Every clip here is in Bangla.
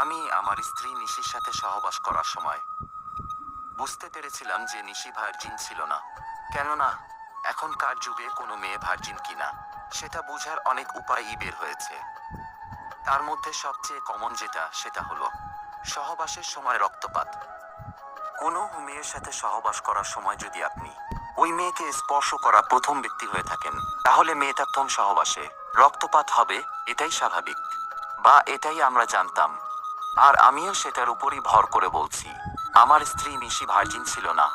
আমি আমার স্ত্রী নিশির সাথে সহবাস করার সময়। বুঝতে পেরেছিলাম যে নিশি ভার্জিন ছিল না। কেননা, এখনকার যুগে কোনো মেয়ে ভার্জিন কিনা, সেটা বোঝার অনেক উপায়ই বের হয়েছে। তার মধ্যে সবচেয়ে কমন যেটা, সেটা হলো সহবাসের সময় রক্তপাত। কোনো মেয়ের সাথে সহবাস করার সময় যদি আপনি ওই মেয়েকে স্পর্শ করা প্রথম ব্যক্তি হয়ে থাকেন, তাহলে মেয়েটার প্রথম সহবাসে রক্তপাত হবে, এটাই স্বাভাবিক। বা এটাই আমরা জানতাম আর আমিও সেটার উপরই ভর করে বলছি। আমার স্ত্রী নিশি ভার্জিন ছিল না।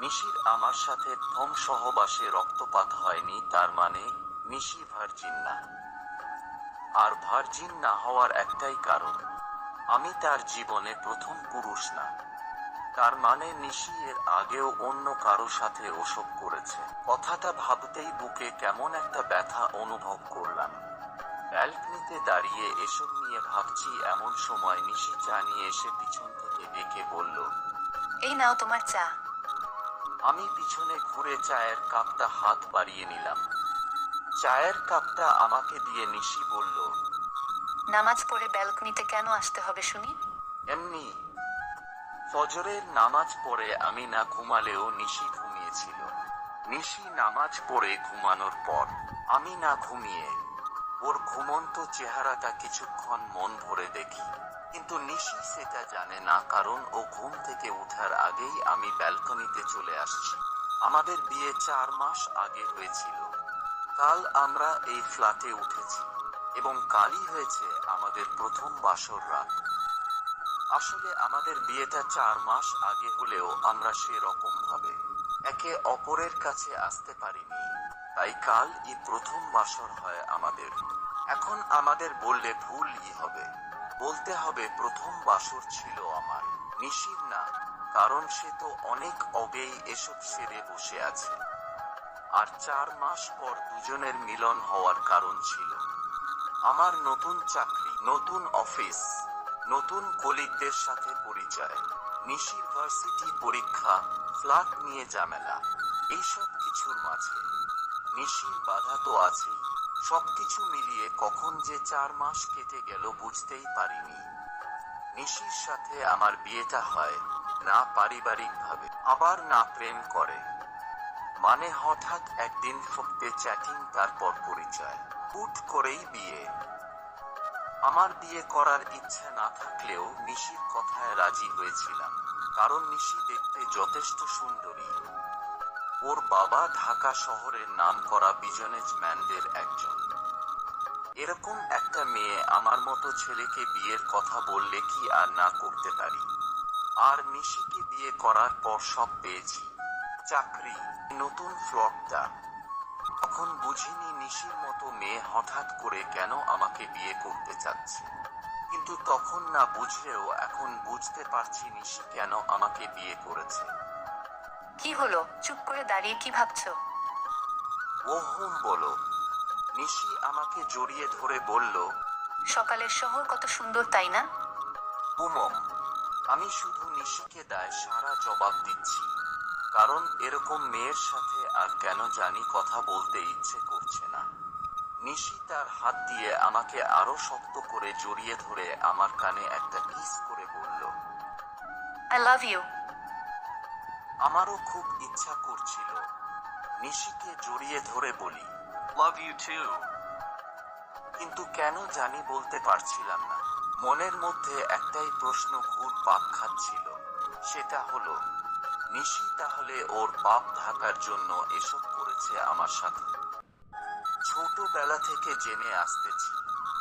নিশির আমার সাথে প্রথম সহবাসে রক্তপাত হয়নি, তার মানে নিশি ভার্জিন না। আর ভার্জিন না হওয়ার একটাই কারণ, আমি তার জীবনে প্রথম পুরুষ না। তার মানে নিশি এর আগেও অন্য কারও সাথে ওসব করেছে। কথাটা ভাবতেই বুকে কেমন একটা ব্যথা অনুভব করলাম। ব্যালকনিতে দাঁড়িয়ে এসব নিয়ে ভাবছি এমন সময় নিশি চা নিয়ে এসে পিছন থেকে ডেকে বলল এই নাও তোমার চা। আমি পিছনে ঘুরে চায়ের কাপটা হাত বাড়িয়ে নিলাম। চায়ের কাপটা আমাকে দিয়ে নিশি বলল নামাজ পড়ে ব্যালকনিতে কেন আসতে হবে শুনি? এমনি ফজরের নামাজ পড়ে আমি না ঘুমালেও নিশি ঘুমিয়েছিল। নিশি নামাজ পড়ে ঘুমানোর পর আমি না ঘুমিয়ে ওর ঘুমন্ত চেহারাটা কিছুক্ষণ মন ভরে দেখি। কিন্তু নিশি সেটা জানে না, কারণ ও ঘুম থেকে উঠার আগেই আমি ব্যালকনিতে চলে আসছি। আমাদের বিয়ে চার মাস আগে হয়েছিল। কাল আমরা এই ফ্ল্যাটে উঠেছি, এবং কালই হয়েছে আমাদের প্রথম বাসর রাত। আসলে আমাদের বিয়েটা চার মাস আগে হলেও আমরা সেরকম ভাবে একে অপরের কাছে আসতে পারিনি। তাই কাল ই প্রথম বাসর হয় আমাদের। এখন আমাদের বললে ভুল ই হবে। বলতে হবে প্রথম বাসর ছিল আমার। নিশির না, কারণ সে তো অনেক অগেই এসব সেরে বসে আছে। আর চার মাস পর দুজনের মিলন হওয়ার কারণ ছিল। আমার নতুন চাকরি, নতুন অফিস, নতুন কলিগদের সাথে পরিচয়, নিশির ভার্সিটি পরীক্ষা, ফ্ল্যাট নিয়ে ঝামেলা, এইসব কিছুর মাঝে। নিশির বাধা তো আছেই। সবকিছু মিলিয়ে কখন যে চার মাস কেটে গেল বুঝতেই পারিনি। নিশির সাথে আমার বিয়েটা হয়, না পারিবারিকভাবে, আবার না প্রেম করে। মানে হঠাৎ একদিন ফোকতে চ্যাটিং, তারপর পরিচয়। হুট করেই বিয়ে। আমার বিয়ে করার ইচ্ছে না থাকলেও নিশির কথায় রাজি হয়েছিলাম, কারণ নিশি দেখতে যথেষ্ট সুন্দরী। ওর বাবা ঢাকা শহরের নাম করা বিজনেসম্যানদের একজন। এরকম একটা মেয়ে আমার মতো ছেলেকে বিয়ের কথা বললে কি আর না করতে পারি। আর নিশিকে বিয়ে করার পর সব পেয়েছি। চাকরি, নতুন ফ্লটটা। তখন বুঝিনি নিশির মতো মেয়ে হঠাৎ করে কেন আমাকে বিয়ে করতে চাচ্ছে। কিন্তু তখন না বুঝলেও এখন বুঝতে পারছি নিশি কেন আমাকে বিয়ে করেছে। কি হলো? চুপ করে দাঁড়িয়ে কি ভাবছ? ও হুম বলো। নিশি আমাকে জড়িয়ে ধরে বলল সকালের শহর কত সুন্দর তাই না? উমম আমি শুধু নিশিকে দায় সারা জবাব দিচ্ছি। কারণ এরকম মেয়ের সাথে আর কেন জানি কথা বলতে ইচ্ছে করছে না। নিশি তার হাত দিয়ে আমাকে আরও শক্ত করে জড়িয়ে ধরে আমার কানে একটা কিস করে বলল আই লাভ ইউ আমারও খুব ইচ্ছা করছিল। নিশিকে জড়িয়ে ধরে বলি, Love you too. কিন্তু কেন জানি বলতে পারছিলাম না। মনের মধ্যে একটাই প্রশ্ন ঘুর পাক খাচ্ছিল, সেটা হলো, নিশি তাহলে ওর পাপ ঢাকার জন্য এসব করেছে আমার সাথে? ছোটবেলা থেকে জেনে আসতেছি,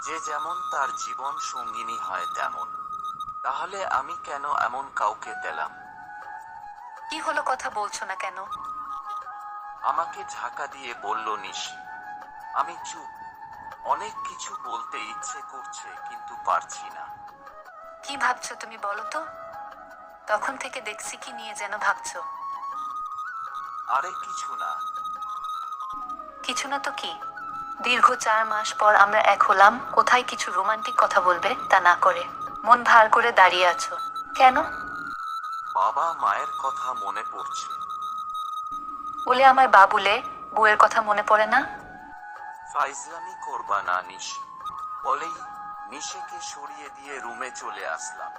যে যেমন তার জীবন সঙ্গিনী হয় তেমন। তাহলে আমি কেন এমন কাউকে পেলাম? কি হলো কথা বলছো না কেন? আমাকে ঝাঁকা দিয়ে বলল নিশি আমি চুপ। অনেক কিছু বলতে ইচ্ছে করছে কিন্তু পারছি না। কি ভাবছ তুমি বলো তো? তখন থেকে দেখছি কি নিয়ে যেন ভাবছ। আরে কিছু না। কিছু না তো কি? দীর্ঘ চার মাস পর আমরা এক হলাম কোথায় কিছু রোমান্টিক কথা বলবে তা না করে। মন ভার করে দাঁড়িয়ে আছো। কেন? বাবা মায়ের কথা মনে পড়ছে। বলে আমার বাবুলে বউয়ের কথা মনে পড়ে না? ফাইজলামি করবা না নিশ। বলেই নিশিকে সরিয়ে দিয়ে রুমে চলে আসলাম।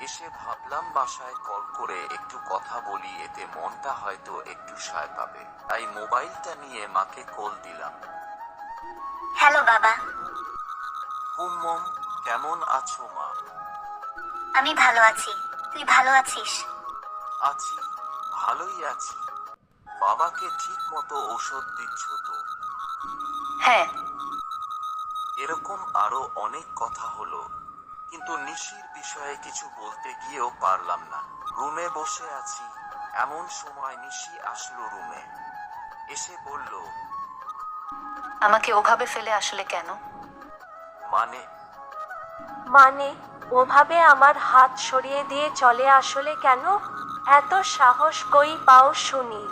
এসে ভাবলাম বাসায় কল করে একটু কথা বলি এতে মনটা হয়তো একটু সায় পাবে। তাই মোবাইলটা নিয়ে মাকে কল দিলাম। হ্যালো বাবা। হুম্মম কেমন আছো মা? আমি ভালো আছি। তুই ভালো আছিস? আছি ভালোই আছি। বাবাকে ঠিক মতো ওষুধ দিচ্ছ তো? হ্যাঁ। এরকম আরও অনেক কথা হলো কিন্তু নিশির বিষয়ে কিছু বলতে গিয়েও পারলাম না। রুমে বসে আছি এমন সময় নিশি আসলো রুমে। এসে বলল আমাকে ওভাবে ফেলে আসলে কেন? মানে মানে ওভাবে আমার হাত সরিয়ে দিয়ে চলে আসলে কেন? এত সাহস কই পাও শুনি।